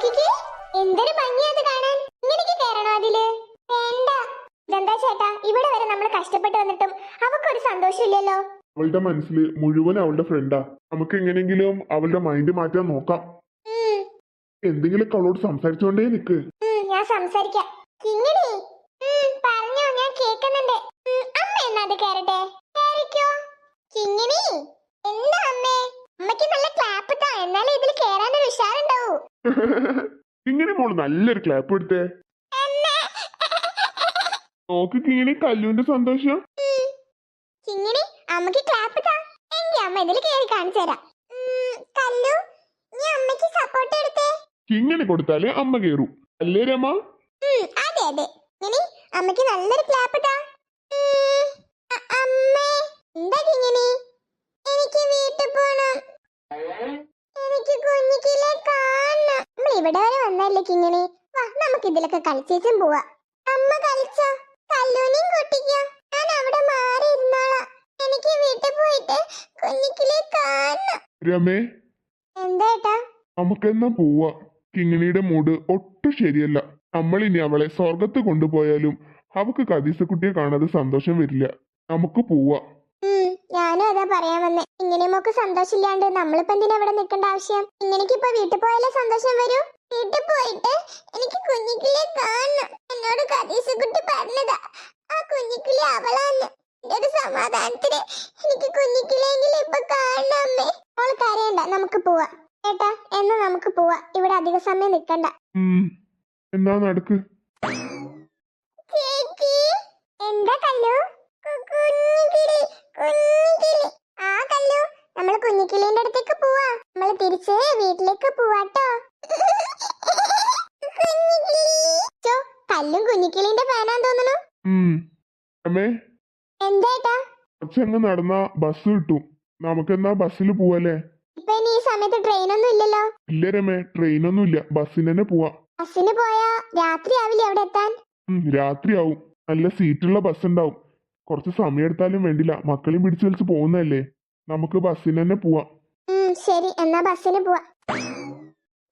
നോക്കിക്കേ. എന്തൊരു ഭംഗിയത് കാണാൻ. ഇങ്ങനെയൊക്കെ കയറണോ അതിൽ? വേണ്ട. ഇതെന്താ ചേട്ടാ? ഇവിടെ വരെ നമ്മൾ കഷ്ടപ്പെട്ട് വന്നിട്ടും അവക്കൊരു സന്തോഷമില്ലല്ലോ. അവളുടെ മനസ്സിൽ മുഴുവൻ അവളുടെ ഫ്രണ്ടാ നമുക്ക് എങ്ങനെയെങ്കിലും അവളുടെ മൈൻഡ് മാറ്റാൻ നോക്കാം. എന്തെങ്കിലും അവളോട് സംസാരിച്ചോണ്ടേ നിക്ക്. ഞാൻ സംസാരിക്കാം. കിങ്ങിണി. പറഞ്ഞോ ഞാൻ കേക്കുന്നുണ്ട്. അമ്മ എന്നാ അത് കയറട്ടെ? കയറിക്കോ. കിങ്ങിണി എന്താ അമ്മേ? അമ്മയ്ക്ക് നല്ല ക്ലാപ്പ് താ എന്നാലേ ഇതിൽ ഉഷാറുണ്ടാവൂ ഇങ്ങനെ മോൾ നല്ലൊരു ക്ലാപ്പ് എടുത്തേ. നോക്ക് കിങ്ങിനെ കല്ലുവിന്റെ സന്തോഷം. കിങ്ങിണി അമ്മയ്ക്ക് ക്ലാപ്പ് താ എങ്കി അമ്മ ഇതിൽ കേറി കാണിച്ചു തരാം. കല്ലു നീ അമ്മയ്ക്ക് സപ്പോർട്ട് എടുത്തേ. ഇങ്ങനെ കൊടുത്താലേ അമ്മ കേറൂ. അല്ലേ രമ? അതെ അതെ. ഇനി അമ്മയ്ക്ക് നല്ലൊരു ക്ലാപ്പ് താ ഉം, അ- അമ്മേ എന്താ കിങ്ങിണി എനിക്ക് വീട്ടിൽ പോണം എനിക്ക് കുഞ്ഞിക്കിലെ കാണണം നമ്മൾ ഇവിടെ വരെ വന്നല്ലേ കിങ്ങിണി വാ നമുക്ക് ഇതിലൊക്കെ കളിച്ചേച്ചും പോവാ. അമ്മ കളിച്ചോ? കല്ലൂനിയും കൂട്ടിക്കോ. ഞാൻ അവിടെ മാറി ഇരുന്നോളാം. എനിക്ക് വീട്ടിൽ പോയിട്ട് കുഞ്ഞിക്കിലെ കാണണം. രമേ. എന്താട്ടാ നമുക്കെന്നാ പോവാ. കിങ്ങിണിയുടെ മൂഡ് ഒട്ടും ശരിയല്ല. നമ്മൾ ഇനി അവളെ സ്വർഗത്ത് കൊണ്ടുപോയാലും അവക്ക് കദീസക്കുട്ടിയെ കാണാതെ സന്തോഷം വരില്ല. നമുക്ക് പോവാ. ഉം, ഞാനും അതാ പറയാൻ വന്നേ. ഇങ്ങനെ നമുക്ക് സന്തോഷമില്ലാണ്ട് നമ്മളിപ്പോ എന്തിനാ ഇവിടെ നിൽക്കേണ്ട ആവശ്യം? ഇങ്ങനെക്ക് ഇപ്പൊ വീട്ടിൽ പോയാലേ സന്തോഷം വരൂ. വീട്ടിൽ പോയിട്ട് എനിക്ക് കുഞ്ഞിക്കിളിയെ കാണണം. എന്നോട് കതീശക്കുട്ടി പറഞ്ഞതാ. ആ കുഞ്ഞിക്കിളി അവളാന്ന് ഒരു സമാധാനത്തിന് എനിക്ക് കുഞ്ഞിക്കിളിയെങ്കിലും ഇപ്പൊ കാണണം അമ്മേ. മോൾ കരയണ്ട നമുക്ക് പോവാ. ഏട്ടാ എന്നാ നമുക്ക് പോവാ. ഇവിടെ അധിക സമയം നിക്കണ്ട എന്താ നടക്ക്. എന്താ കല്ലു? ആ കല്ലു നമ്മൾ കുഞ്ഞിക്കിളിന്റെ അടുത്തേക്ക് പോവാ. നമ്മൾ തിരിച്ച് വീട്ടിലേക്ക് പോവാട്ടോ. കുഞ്ഞിക്കിളി. ചോ കല്ലും കുഞ്ഞിക്കിളിന്റെ ഫാനാന്ന് തോന്നുന്നു. ഉം. രമേ എന്താ കുറച്ചങ്ങ് നടന്ന ബസ് കിട്ടും. നമുക്കെന്നാ ബസ്സിൽ പോവല്ലേ? ഇപ്പൊ ഇനി ഈ സമയത്ത് ട്രെയിനൊന്നും ഇല്ലല്ലോ. ഇല്ല രമേ ട്രെയിനൊന്നും ഇല്ല ബസ്സിന് തന്നെ പോവാ. ബസ്സിന് പോയാ രാത്രി ആവില്ലേ അവിടെ എത്താൻ? രാത്രിയാവും. നല്ല സീറ്റുള്ള ബസ് ഉണ്ടാവും കുറച്ച് സമയം എടുത്താലും വേണ്ടില്ല. മക്കളെയും പിടിച്ചു വലിച്ച് പോകുന്നതല്ലേ. നമുക്ക് ബസ്സിന് തന്നെ പോവാം. ശരി. എന്നാ ബസ്സിന് പോവാം.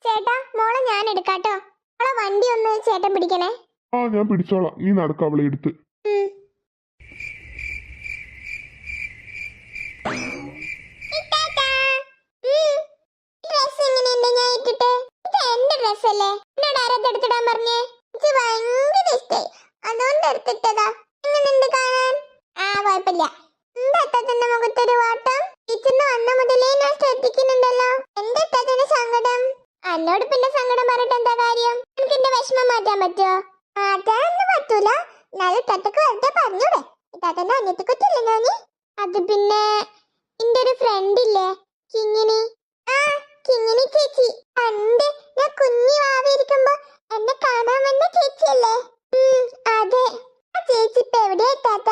ചേട്ടാ മോളെ ഞാൻ എടുക്കാട്ടോ. മോളെ വണ്ടി ഒന്ന് ചേട്ടൻ പിടിക്കണേ. ആ ഞാൻ പിടിച്ചോളാം. നീ നടക്ക അവളെ എടുത്ത്? എന്നോട് ആരാ എടുത്തിടാൻ പറഞ്ഞേ? എനിക്ക് ഭയങ്കര ഇഷ്ടായി. അതുകൊണ്ട് എടുത്തിട്ടതാ. എങ്ങനെയുണ്ട് കാണാൻ? ആ, കുഴപ്പമില്ല. എന്താ ഇത്താത്തന്റെ മുഖത്തൊരു വാട്ടം? ടീച്ചറിന് വന്ന മുതലേ ഞാൻ ശ്രദ്ധിക്കുന്നുണ്ടല്ലോ. എന്താ ഇത്താത്തന്റെ സങ്കടം? എന്നോട് പിന്നെ സങ്കടം പറഞ്ഞിട്ട് എന്താ കാര്യം എനിക്ക് എന്റെ വിഷമം മാറ്റാൻ പറ്റുമോ മാറ്റാനൊന്നും പറ്റൂല എന്നാലും തത്തക്ക് വെറുതെ പറഞ്ഞൂടെ. തത്തന്റെ അന്യത്തെ കുറ്റല്ലേ ഞാനി? അത് പിന്നെ എന്റെ ഫ്രണ്ട് ഇല്ലേ? കിങ്ങിണി. ആ കിങ്ങിണി ചേച്ചി. പണ്ട് ഞാൻ കുഞ്ഞി വാവിയിരിക്കുമ്പോ എന്നെ കാണാൻ വന്ന ചേച്ചിയല്ലേ? അതെ. ആ ചേച്ചി ഇപ്പൊ എവിടെയാ താത്ത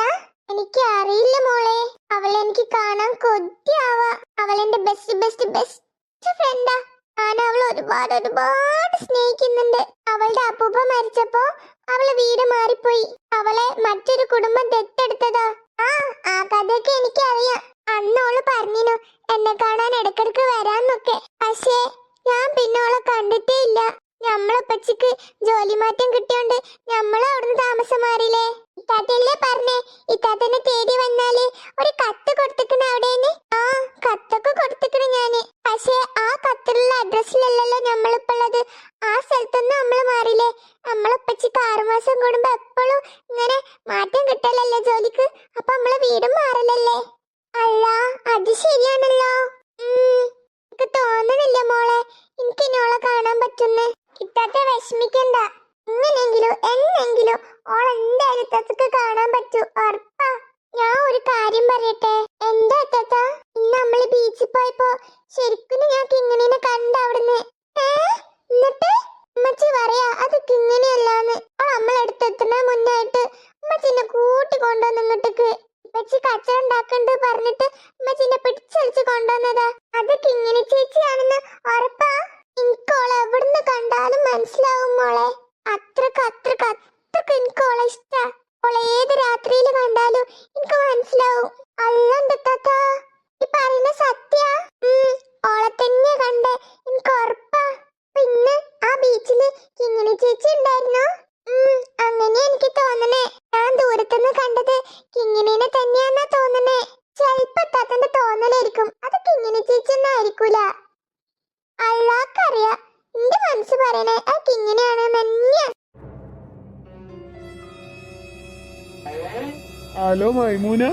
എനിക്ക് അറിയില്ല മോളെ. അവളെ എനിക്ക് കാണാൻ കൊതിയാവാ. അവളെന്റെ ബെസ്റ്റ് ബെസ്റ്റ് ബെസ്റ്റ് ഫ്രണ്ടാ ഒരുപാട് ഒരുപാട് സ്നേഹിക്കുന്നുണ്ട്. അവളുടെ അപ്പൂപ്പ മരിച്ചപ്പോ അവളെ വീട് മാറിപ്പോയി. അവളെ മറ്റൊരു കുടുംബം ദത്തെടുത്തതാ. ആ ആ കഥയൊക്കെ എനിക്കറിയാം. അന്ന് ഓൾ പറഞ്ഞിനു എന്നെ കാണാൻ ഇടക്കിടക്ക് വരാന്നൊക്കെ. പക്ഷേ ഞാൻ പിന്നെ അവളെ കണ്ടിട്ടേ ഇല്ല. ഞമ്മളപ്പച്ചിക്ക് ജോലി മാറ്റം കിട്ടിയോണ്ട് ഞമ്മൾ അവിടുന്ന് താമസം മാറിയില്ലേ ഇത്താത്തല്ലേ പറഞ്ഞേ? ഇത്താത്തനെ തേടി വന്നാൽ ഒരു കത്ത് കൊടുത്തിക്കണ അവിടേന്ന് ആ കത്തൊക്കെ കൊടുത്തിക്കണ ഞാൻ. പക്ഷേ ആ കത്തിലുള്ള അഡ്രസ്സിലല്ലല്ലോ നമ്മളിപ്പോ ഉള്ളത് ആ സ്ഥലത്തൊന്നും നമ്മൾ മാറിയില്ലേ? നമ്മളപ്പച്ചിക്ക് ആറുമാസം കൂടുമ്പോ എപ്പോഴും ഇങ്ങനെ മാറ്റം കിട്ടലല്ലേ ജോലിക്ക് അപ്പൊ നമ്മളെ വീടും മാറലല്ലേ അല്ല അത് ശരിയാണല്ലോ ഉം, എനിക്ക് തോന്നണില്ല മോളെ എനിക്ക് ഇനോളെ കാണാൻ പറ്റുന്നേ കിട്ടാത്ത വിഷമിക്കണ്ട ഇങ്ങനെങ്കിലും എന്നെങ്കിലും ഓൾ എന്തായാലും ഇത്തക്ക് കാണാൻ പറ്റൂ ഉറപ്പാ ഞാൻ ഒരു കാര്യം പറയട്ടെ. എന്താ ഇത്തത്ത ഇന്ന് നമ്മൾ ബീച്ചിൽ പോയപ്പോ ശരിക്കും ഞാൻ കിങ്ങിണിനെ കണ്ട അവിടുന്ന്? എന്നിട്ട്? ഉമ്മച്ചി പറയാ അത് കിങ്ങിണിയല്ലാന്ന്. നമ്മളെടുത്ത് എത്തുന്ന മുന്നായിട്ട് ഉമ്മച്ചിനെ കൂട്ടി കൊണ്ടുവന്ന് ഇങ്ങോട്ടേക്ക്. ഉമ്മച്ചി കച്ചറ ഉണ്ടാക്കണ്ട് പറഞ്ഞിട്ട് ഉമ്മച്ചിനെ പിടിച്ചടിച്ച് കൊണ്ടുവന്നതാ. അത് കിങ്ങിണി ചേച്ചിയാണെന്ന് ഉറപ്പാ? എനിക്കോളെ എവിടുന്ന് കണ്ടാലും മനസ്സിലാവും മോളെ. അത്രയ്ക്ക് അത്രയ്ക്ക് അത്രയ്ക്ക് എനിക്കോളെ ഇഷ്ടാ. ഓളെ ഏത് രാത്രിയിൽ കണ്ടാലും എനിക്ക് മനസ്സിലാവും. അല്ലണ്ടത്താത്ത ഈ പറയുന്ന സത്യ? ഓളെ തന്നെ കണ്ട് എനിക്ക് ഉറപ്പാ. പിന്നെ ആ ബീച്ചിൽ കിങ്ങിണി ചേച്ചി ഉണ്ടായിരുന്നു? അങ്ങനെ എനിക്ക് തോന്നണേ. ഞാൻ ദൂരത്തുനിന്ന് കണ്ടത് കിങ്ങിണിനെ തന്നെയാന്നാ തോന്നണേ. ചെലപ്പോ താത്തന്റെ തോന്നലായിരിക്കും. അത് കിങ്ങിണി ചേച്ചി ഒന്നായിരിക്കൂല അല്ലാക്കറിയാ എന്റെ മനസ്സ് പറയണേ ആ കിങ്ങിനെയാണ് തന്നെയാ ഹലോ മൈമൂന.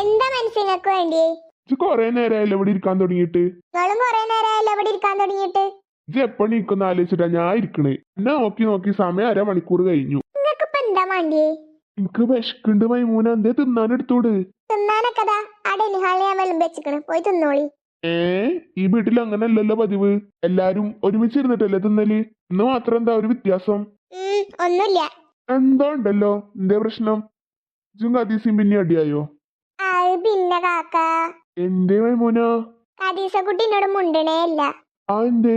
എന്താ മനസ്സിനൊക്കെ വേണ്ടി? ഇത് കൊറേ നേരമായല്ലോ ഇവിടെ ഇരിക്കാൻ തുടങ്ങിയിട്ട്. നിങ്ങളും കൊറേ നേരമായല്ലോ ഇവിടെ ഇരിക്കാൻ തുടങ്ങിയിട്ട്. ഇത് എപ്പോ നീക്കൊന്ന് ആലോചിച്ചിട്ടാ ഞാൻ ഇരിക്കണേ. എന്നെ നോക്കി നോക്കി സമയം അര മണിക്കൂർ കഴിഞ്ഞു. നിങ്ങൾക്ക് ഇപ്പൊ എന്താ വേണ്ടി എനിക്ക് വിശക്കുണ്ട് മൈമൂന. എന്തേ തിന്നാൻ എടുത്തോട്? തിന്നാനൊക്കെ വെള്ളം വെച്ചിക്കണ്. പോയി തിന്നോളി. ഏ ഈ വീട്ടിൽ അങ്ങനല്ലല്ലോ പതിവ്. എല്ലാരും ഒരുമിച്ച് ഇരുന്നിട്ടല്ലേ തിന്നൽ? ഇന്ന് മാത്രം എന്താ ഒരു വ്യത്യാസം? ഒന്നുമില്ല എന്താ ഉണ്ടല്ലോ? എന്തേ പ്രശ്നം? ഇജ്ജും കദീസിയും പിന്നെ അടിയായോ? അത് പിന്നെ കാക്ക. എന്തേ മൈമോന കദീസ കുട്ടി എന്നോട് മുണ്ടണേ അല്ല ആ എന്തേ?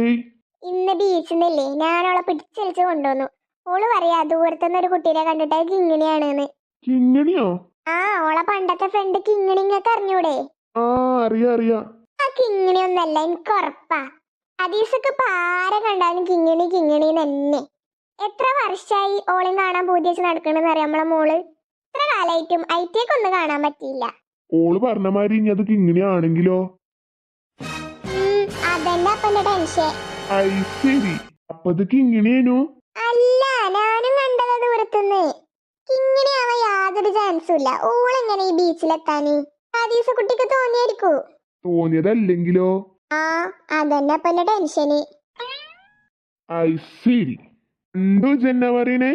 ഇന്ന് ബീച്ചിന്നല്ലേ ഞാൻ അവളെ പിടിച്ചലിച്ച് കൊണ്ടുവന്നു. ഓൾ പറയാ ദൂരത്തുനിന്ന് ഒരു കുട്ടീനെ കണ്ടിട്ട് അത് കിങ്ങിണിയാണെന്ന്. കിങ്ങണിയോ? ആ ഓളെ പണ്ടത്തെ ഫ്രണ്ട് കിങ്ങിണി ഇങ്ങക്ക് അറിഞ്ഞൂടെ? ആ അറിയാ അറിയാ. ആ കിങ്ങിണി ഒന്നല്ല എനിക്ക് ഉറപ്പാ. ഹദീസൊക്കെ പാര കണ്ടാലും കിങ്ങിണി കിങ്ങിണി തന്നെ. എത്ര വർഷമായി ഓളെയും കാണാൻ പൂജ വെച്ച് നടക്കണെന്ന് അറിയാം നമ്മളെ മോൾ? കാലായിട്ടും ഐറ്റേക്ക് ഒന്നും കാണാൻ പറ്റിയില്ല. ഓൾ പറഞ്ഞ മാതിരി ഇനി അത് ഇങ്ങനെയാണെങ്കിലോ? അതന്നെ അപ്പന്റെ ടെൻഷൻ ഐ ശരി. അപ്പൊ അത് കിങ്ങിണിയേനു അല്ല ഞാനും കണ്ടത് ദൂരത്തുനിന്ന് കിങ്ങിണി ആവാൻ യാതൊരു ചാൻസും ഇല്ല. ഓളെങ്ങനെ ഈ ബീച്ചിലെത്താന് ഹദീസ കുട്ടിക്ക് തോന്നിയായിരിക്കൂ. തോന്നിയതല്ലെങ്കിലോ? ആ അതന്നെ അപ്പന്റെ ടെൻഷന് ഐ ശരി. എന്തോ ജന്ന പറയണേ?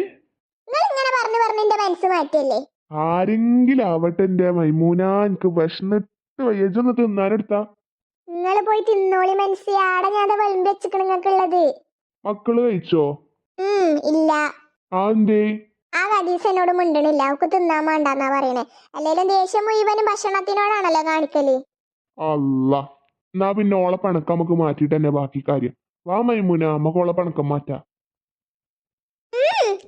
നിങ്ങൾ ഇങ്ങനെ പറഞ്ഞു പറഞ്ഞു എന്റെ മനസ്സ് മാറ്റിയല്ലേ? ആരെങ്കിലും ആവട്ടെ എന്റെ മൈമൂന എനിക്ക് വിഷന്നിട്ട് വയ്യജൊന്ന് തിന്നാനെടുത്താ. നിങ്ങൾ പോയി തിന്നോളി മനസ്സി ആടെ ഞാൻ വിളമ്പി വെച്ചിക്കണ് നിങ്ങൾക്കുള്ളത് മക്കൾ കഴിച്ചോ? ഇല്ല. ആ എന്തേ? ആ ഹദീസ് എന്നോട് മിണ്ടണില്ല. അവക്ക് തിന്നാൻ വേണ്ടെന്നാ പറയണേ. അല്ലേലും ദേഷ്യം മുഴുവനും ഭക്ഷണത്തിനോടാണല്ലോ കാണിക്കൽ. അല്ല എന്നാ പിന്നെ ഓളെ പണക്കം നമുക്ക് മാറ്റിട്ട് തന്നെ ബാക്കി കാര്യം. വാ മൈമൂന നമുക്ക് ഓളെ പണക്കം മാറ്റാ.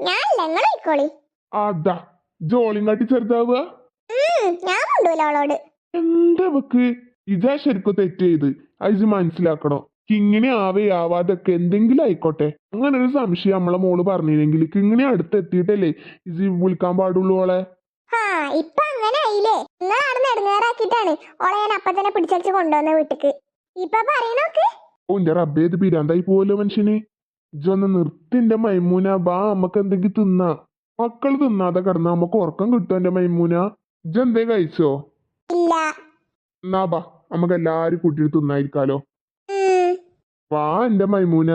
ഞാൻ അല്ല നിങ്ങൾ ആയിക്കോളി. അതാ ജോളിയും കാട്ടി ചെറുതാവുക. ഞാൻ കൊണ്ടുപോല അവളോട്. എന്താ വെക്ക് ഇതാ ശരിക്കും തെറ്റ് ചെയ്ത്. അത് മനസ്സിലാക്കണോ? കിങ്ങിണി ആവേ ആവാതൊക്കെ എന്തെങ്കിലും ആയിക്കോട്ടെ. അങ്ങനെ ഒരു സംശയം നമ്മളെ മോൾ പറഞ്ഞില്ലെങ്കിൽ കിങ്ങിണി അടുത്തെത്തിയിട്ടല്ലേ ഇജി വിളിക്കാൻ പാടുള്ളൂ ഓളെ? ഹാ ഇപ്പൊ അങ്ങനെ ആയില്ലേ? നിങ്ങൾ അവിടെ നെടുങ്ങാറാക്കിട്ടാണ് ഓളെ ഞാൻ അപ്പൊ തന്നെ പിടിച്ചടിച്ച് കൊണ്ടുവന്ന വീട്ടിക്ക്. ഇപ്പൊ പറയണോക്ക് ഓ എന്റെ റബ്ബേ ഇത് പിരാന്തായി പോവല്ലോ മനുഷ്യന്. ഇജൊന്ന് നിർത്തിന്റെ മൈമൂന. ബാ നമ്മക്ക് എന്തെങ്കിലും തിന്നാ. മക്കൾ തിന്നാതെ കിടന്നാ നമുക്ക് ഉറക്കം കിട്ടും എന്റെ മൈമൂന. ഇജെന്തേ കഴിച്ചോ? ഇല്ല. എന്നാ ബാ നമുക്ക് എല്ലാരും കൂട്ടിയിട്ട് തിന്നായിരിക്കാലോ. വാ എന്റെ മൈമൂന.